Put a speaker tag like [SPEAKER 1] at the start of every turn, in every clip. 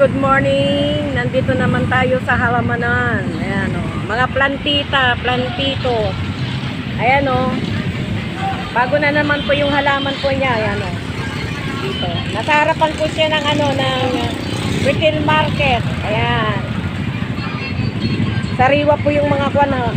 [SPEAKER 1] good morning. Nandito naman tayo sa halamanan. Ayan o. Mga plantita, plantito. Ayan o. Bago na naman po yung halaman po niya. Ayan o. Dito. Nasa harapan po siya ng ano, ng retail market. Ayan. Sariwa po yung mga kwan ha.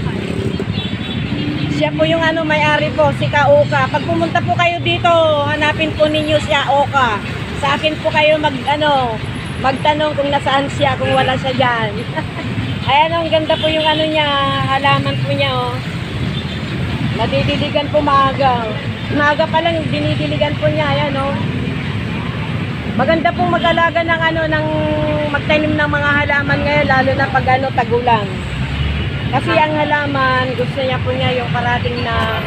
[SPEAKER 1] Siya po yung ano may-ari po, si Kaoka. Pag pumunta po kayo dito, hanapin po ninyo siya Oka. Sa akin po kayo mag ano, magtanong kung nasaan siya kung wala siya diyan. Ayan ang ganda po yung ano niya, halaman po niya oh. Nadidiligan po maaga. Maaga pa lang dinidiligan po niya, ayan oh. Maganda pong mag-alaga ng ano ng magtanim ng mga halaman ngayon lalo na pag ano tagulang. Kasi ang halaman, gusto niya po niya yung parating na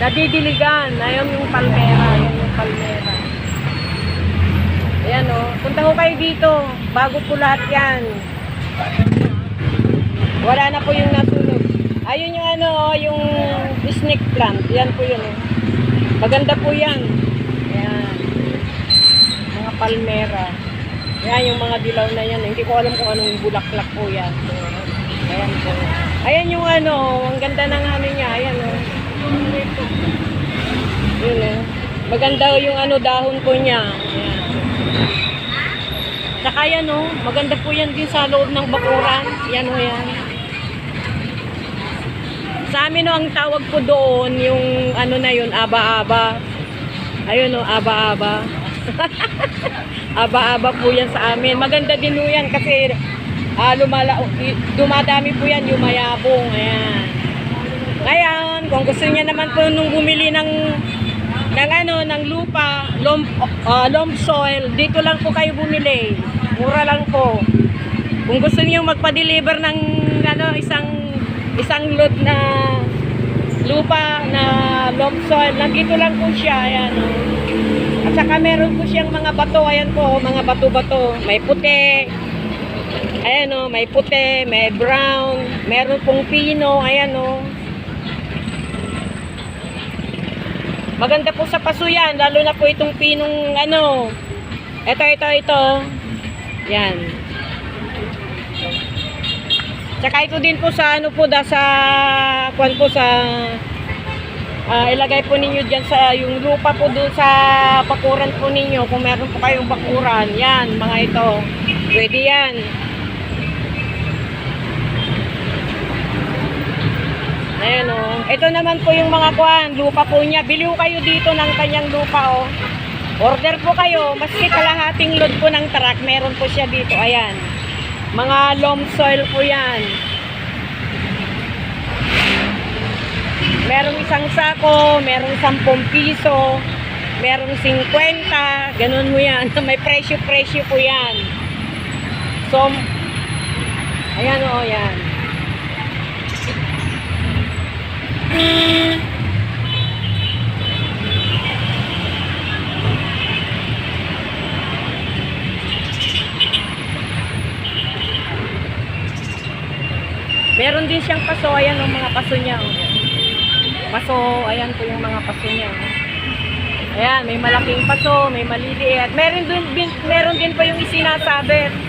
[SPEAKER 1] nadidiligan. Ayun yung palmera. Ayun yung palmera. Ayan o. Punta ko kayo dito. Bago po lahat yan. Wala na po yung nasunog. Ayun yung ano o, yung snake plant. Yan po yun o. Maganda po yan. Ayan. Mga palmera. Yan yung mga dilaw na yan. Hindi ko alam kung anong bulaklak po yan. Ayan po. Ayan yung ano, ang ganda ng ano niya. Ayan o. Yun eh. Maganda yung ano dahon po niya. Saka yan o, maganda po yan din sa loob ng bakuran. Yan o yan. Sa amin o, ang tawag po doon, yung ano na yun, aba-aba. Ayun o, aba-aba. aba-aba po yan sa amin. Maganda din po yan kasi ah, lumala, dumadami po yan yung mayabong. Ayan. Ngayon, kung gusto niya naman po nung bumili ng ng ano, ng lupa, lom, ah, loam soil, dito lang po kayo bumili. Mura lang po. Kung gusto niyo magpa-deliver ng ano, isang isang lot na lupa na loam soil, nandito lang po siya. Ayan. oh. At saka meron po siyang mga bato, ayan po, mga bato-bato. May puti, ayan o, may puti, may brown, meron pong pino, ayan o. Maganda po sa paso yan, lalo na po itong pinong ano. Ito, ito, ito. Yan. Tsaka ito din po sa ano po, da, sa, kwan po sa, ah, ilagay po ninyo dyan sa, yung lupa po doon sa bakuran po ninyo, kung meron po kayong bakuran, yan, mga ito. Pwede yan. Ayan o. Ito naman po yung mga kwan, lupa po niya. Bili ko kayo dito ng kanyang lupa o. Order po kayo, maski kalahating load po ng truck, meron po siya dito. Ayan. Mga loam soil po yan. Merong isang sako, merong 10 piso, merong 50, ganun mo yan. May presyo-presyo po yan. So, ayan o, yan. Meron din siyang paso, ayan ang mga paso niya. Oh. Paso, ayan po yung mga paso niya. oh. Ayan, may malaking paso, may maliliit. Meron din, meron din po yung isinasabit.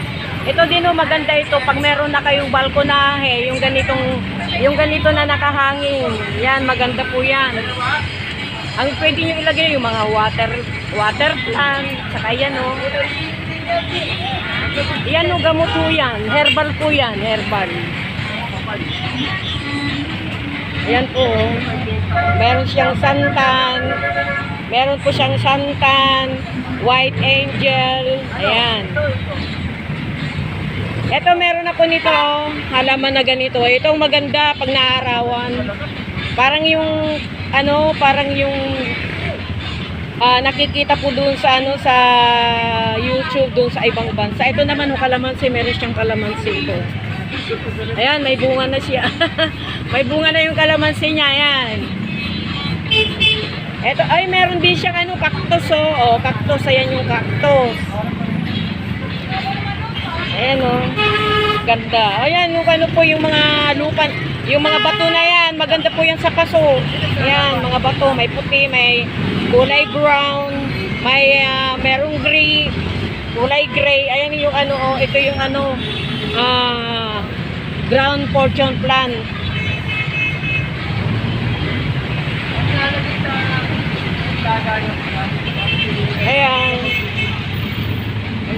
[SPEAKER 1] Ito din oh, maganda ito pag meron na kayong balkonahe, yung ganitong yung ganito na nakahangin. Yan, maganda po 'yan. Ang pwede niyo ilagay yung mga water water plant, saka yan oh. Yan oh, gamot po yan. Herbal po yan, herbal. Ayan po. oh. Meron siyang santan. Meron po siyang santan. White angel. Ayan. Ito meron ako nito. Halaman na ganito. Itong maganda pag naarawan. Parang yung ano, parang yung ah, nakikita po doon sa ano sa YouTube doon sa ibang bansa. Ito naman oh, kalamansi, meron siyang kalamansi ito. Ayan, may bunga na siya. may bunga na yung kalamansi niya, ayan. Ito, ay, meron din siyang ano, cactus, oh. oh cactus, ayan yung cactus. Ayan, oh. Ganda. Ayan, yung ano po, yung mga lupan, yung mga bato na yan, maganda po yan sa paso. Ayan, mga bato, may puti, may kulay brown, may, ah, merong gray, kulay gray. Ayan yung ano, oh, ito yung ano, ah, ground fortune plan. Ayan.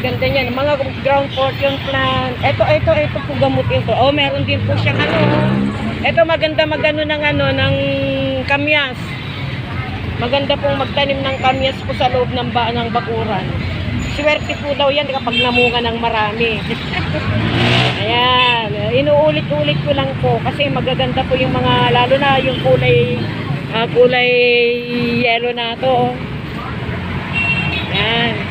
[SPEAKER 1] Ganda niyan. Mga ground fortune plan. Ito, ito, ito po gamutin to. Oh, meron din po siyang ano. Ito maganda magano ng ano, ng kamyas. Maganda pong magtanim ng kamyas po sa loob ng, ba ng bakuran. Swerte po daw yan kapag namunga ng marami. Ayan. Inuulit-ulit ko lang po kasi magaganda po yung mga, lalo na yung kulay, ah, kulay yellow na to. oh. Ayan.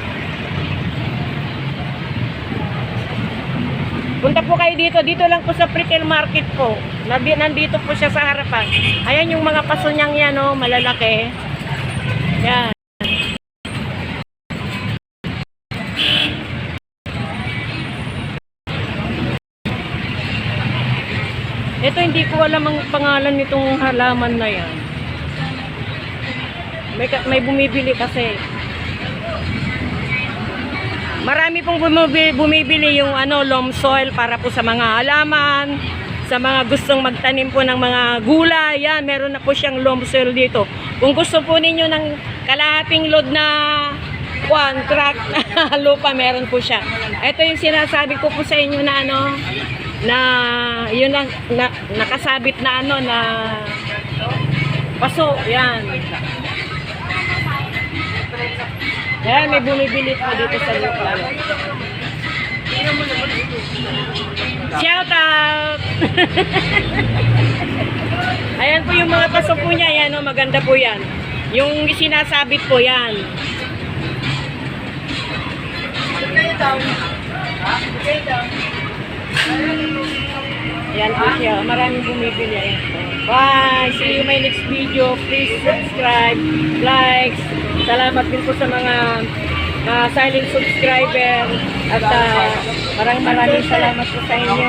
[SPEAKER 1] Po kayo dito. Dito lang po sa retail market po. Nandito po siya sa harapan. Ayan yung mga paso niyang yan, oh, malalaki. Yan. Ito hindi ko alam ang pangalan nitong halaman na yan. May, may bumibili kasi. Marami pong bumibili, bumibili yung ano, loam soil para po sa mga halaman, sa mga gustong magtanim po ng mga gulay. Yan, meron na po siyang loam soil dito. Kung gusto po ninyo ng kalahating load na one truck lupa, meron po siya. Ito yung sinasabi ko po sa inyo na ano, na yun na, na nakasabit na ano na paso, yan. Yan, may bumibili po dito sa lupa. Shout out! Ayan po yung mga paso po niya, yan oh, maganda po yan. Yung sinasabit po yan. Yan po siya. Maraming bumibili. Ayan po. Bye! See you my next video. Please subscribe, like. Salamat din po sa mga uh, silent subscriber. At uh, maraming maraming salamat po sa inyo.